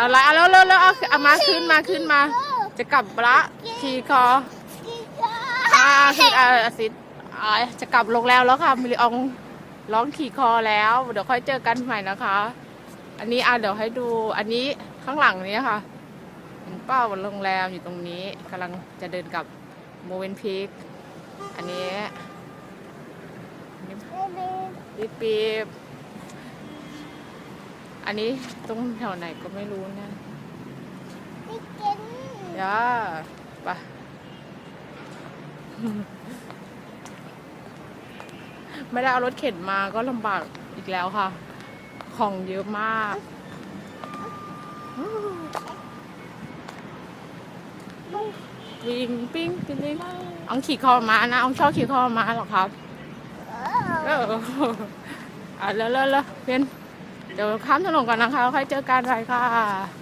อะไรเอาแล้วแล้วแล้วเอาเอามาขึ้นมาขึ้นมา จะกลับละขี่คออ่าขึ้นอาอาซิดอ่าจะกลับโรงแรมแล้วค่ะมิลลิอองร้องขี่คอแล้ว เดี๋ยวค่อยเจอกันใหม่นะคะ อันนี้อ่าเดี๋ยวให้ดูอันนี้ข้างหลังนี้ค่ะเห็นเป้าโรงแรมอยู่ตรงนี้กำลังจะเดินกลับโมเวนพีคอันนี้อันนี้ปีบปีบ อันนี้ตรงแถวไหนก็ไม่รู้นะย่าไปะไม่ได้เอารถเข็นมาก็ลำบากอีกแล้วค่ะ ของเยอะมากวิ่งปิ้งปิ้งปิ้งอองขี่คอมานะอองชอบขี่คอมาหรอครับ เอออะแล้วแล้วแล้วเพียน เดี๋ยวข้ามถนนก่อนนะคะแล้วค่อยเจอกันไปค่ะ